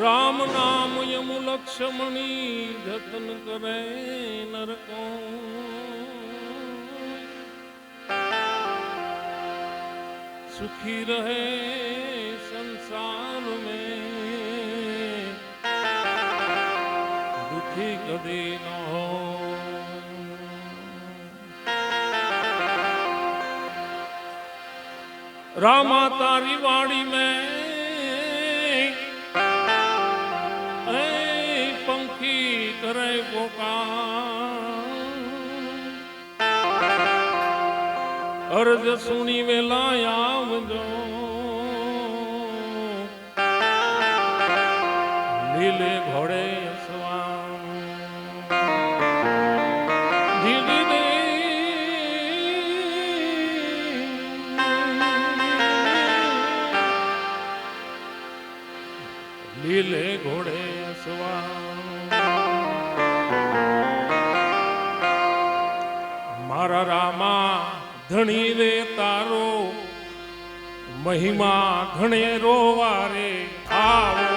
राम नाम यमु लक्ष्मणी, जतन करे नरको। सुखी रहे संसार में। दुखी कदे न हो। रामा तारी वाणी में અરજ સુણી વેલા આવજો. લીલે ઘોડે ધણી રે તારો મહિમા ઘણે રોવારે. આવો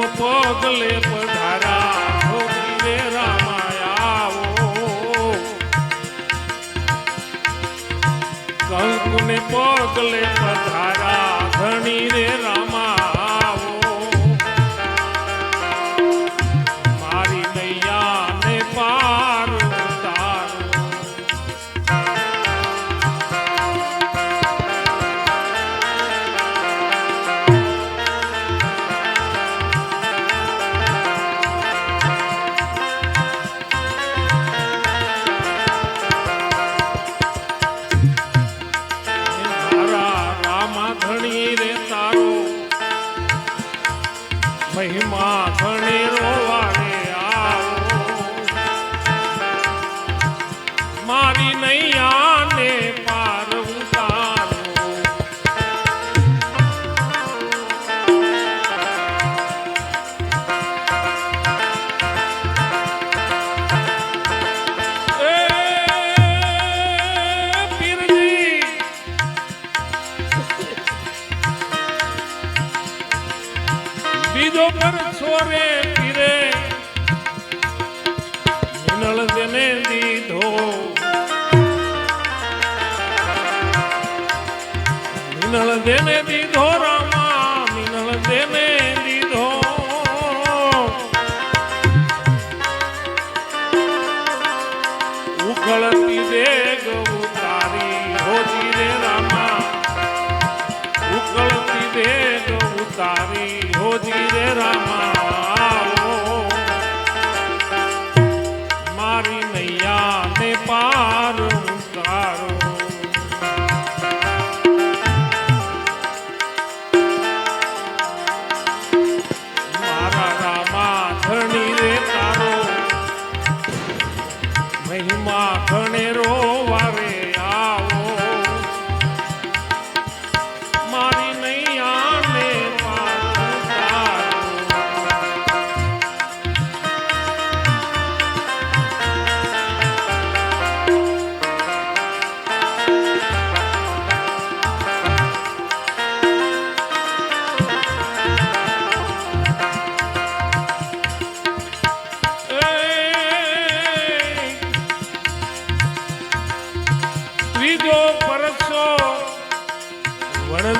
રામ પગલે પધારા. ભોગલે રામાયાઓ કંકુને પગલે પધારા. ધણી રે રામ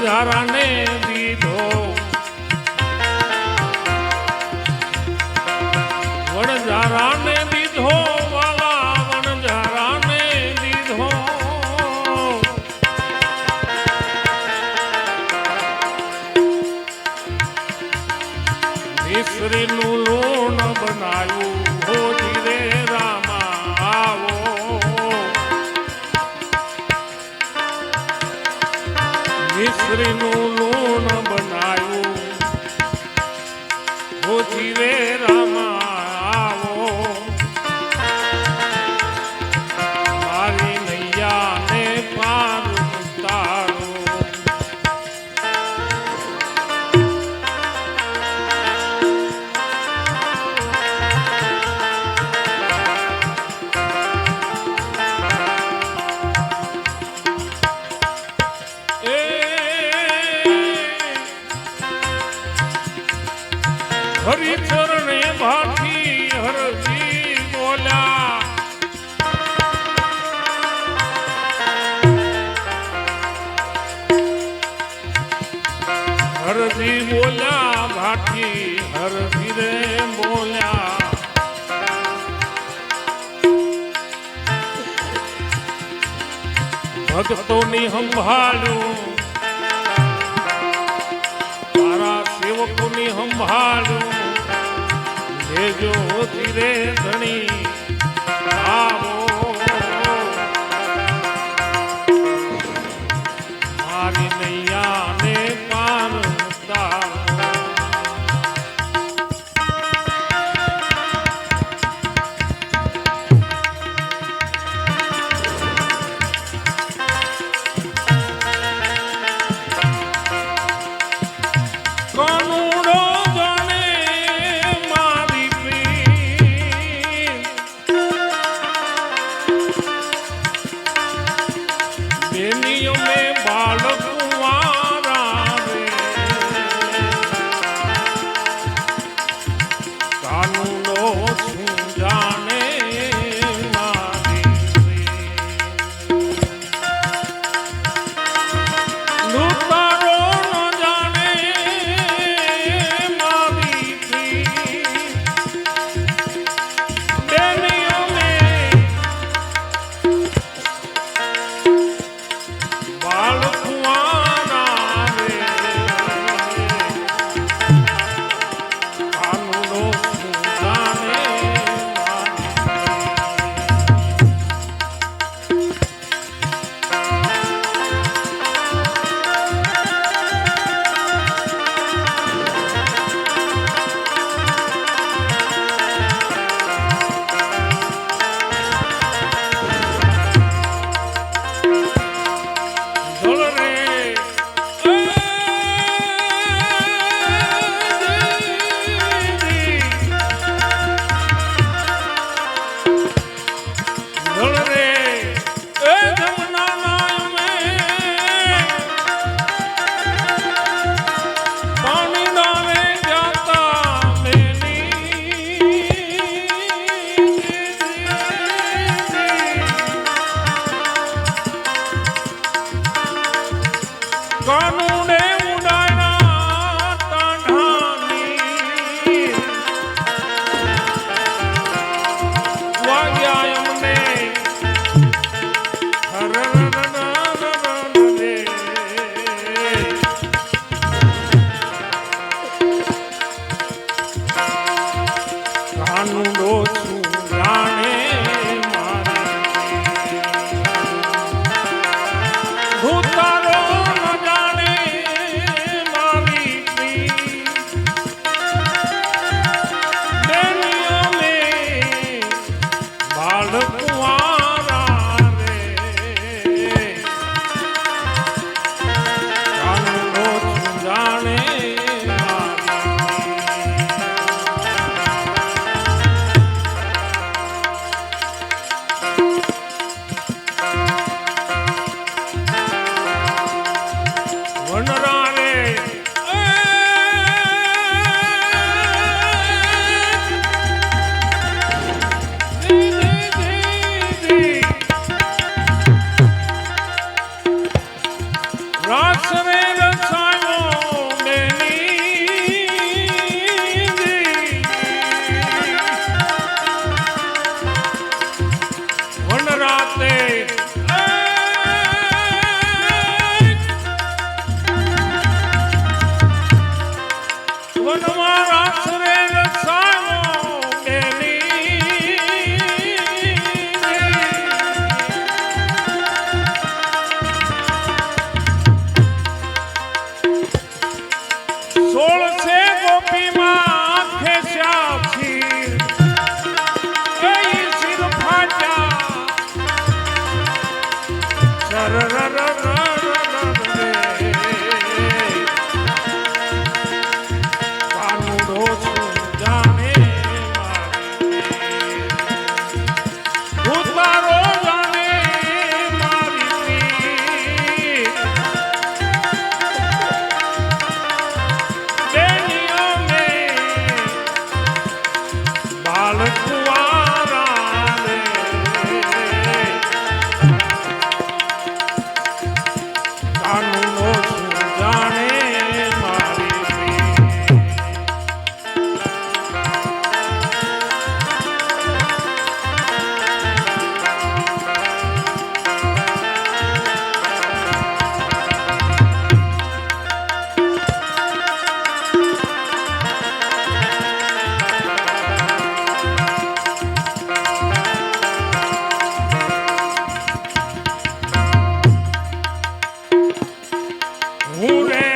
રાને ભક્તોની સંભાળ્યું મારા સેવકોની સંભાળ્યું લેજો ધીરે ધણી. Hooray!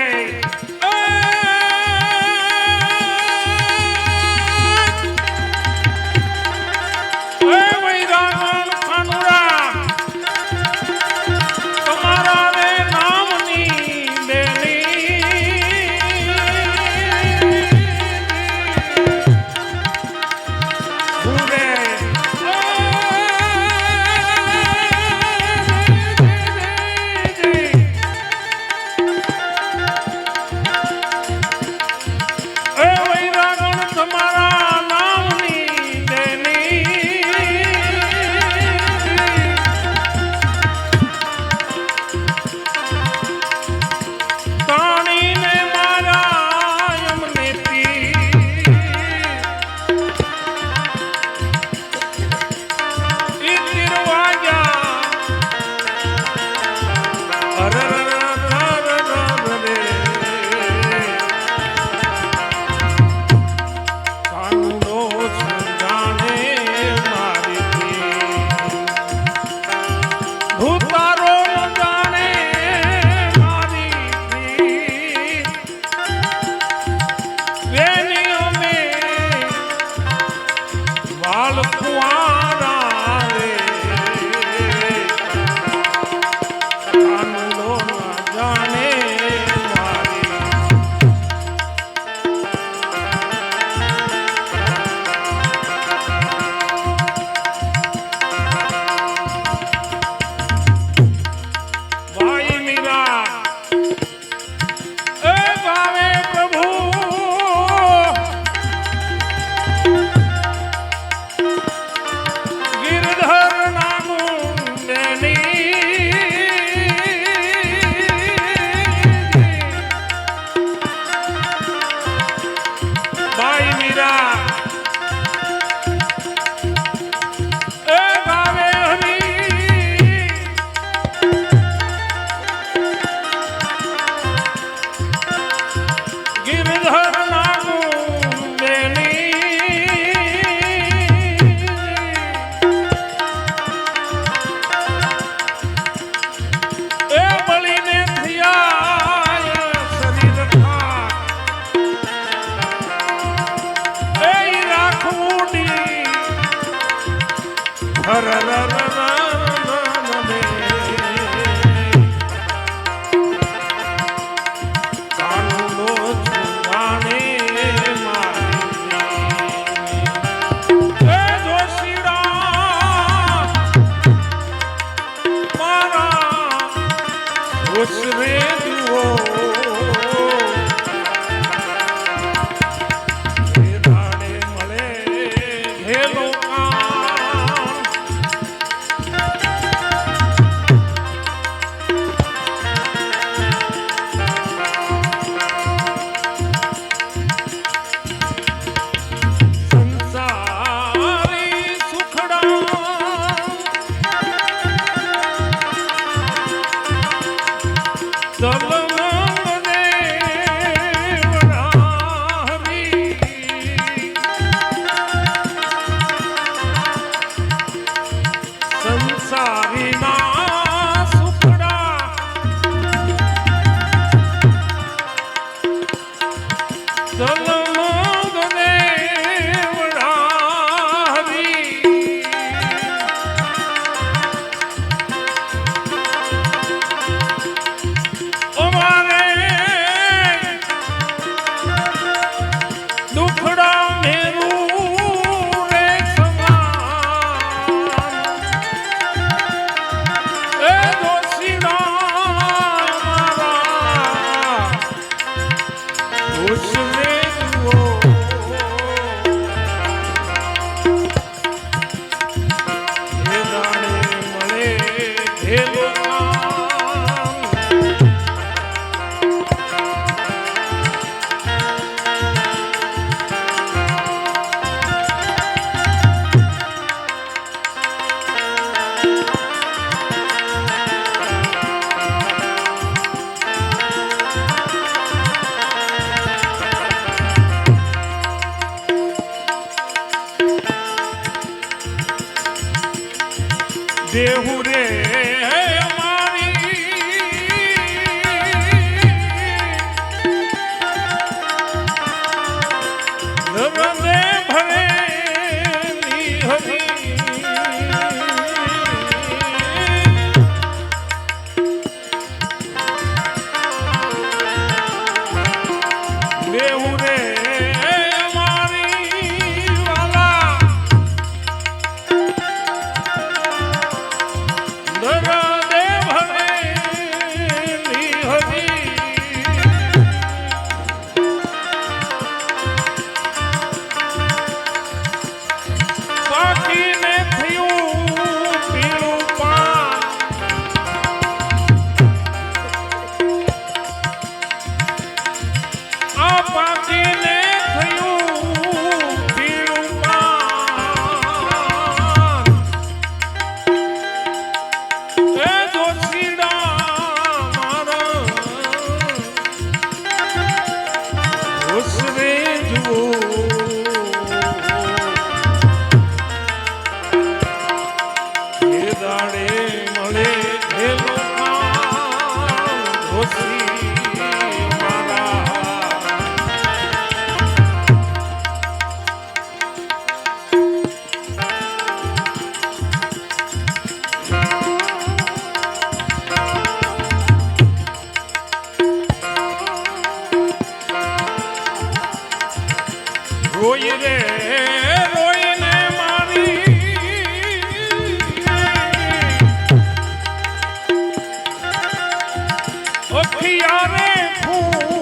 ফুল।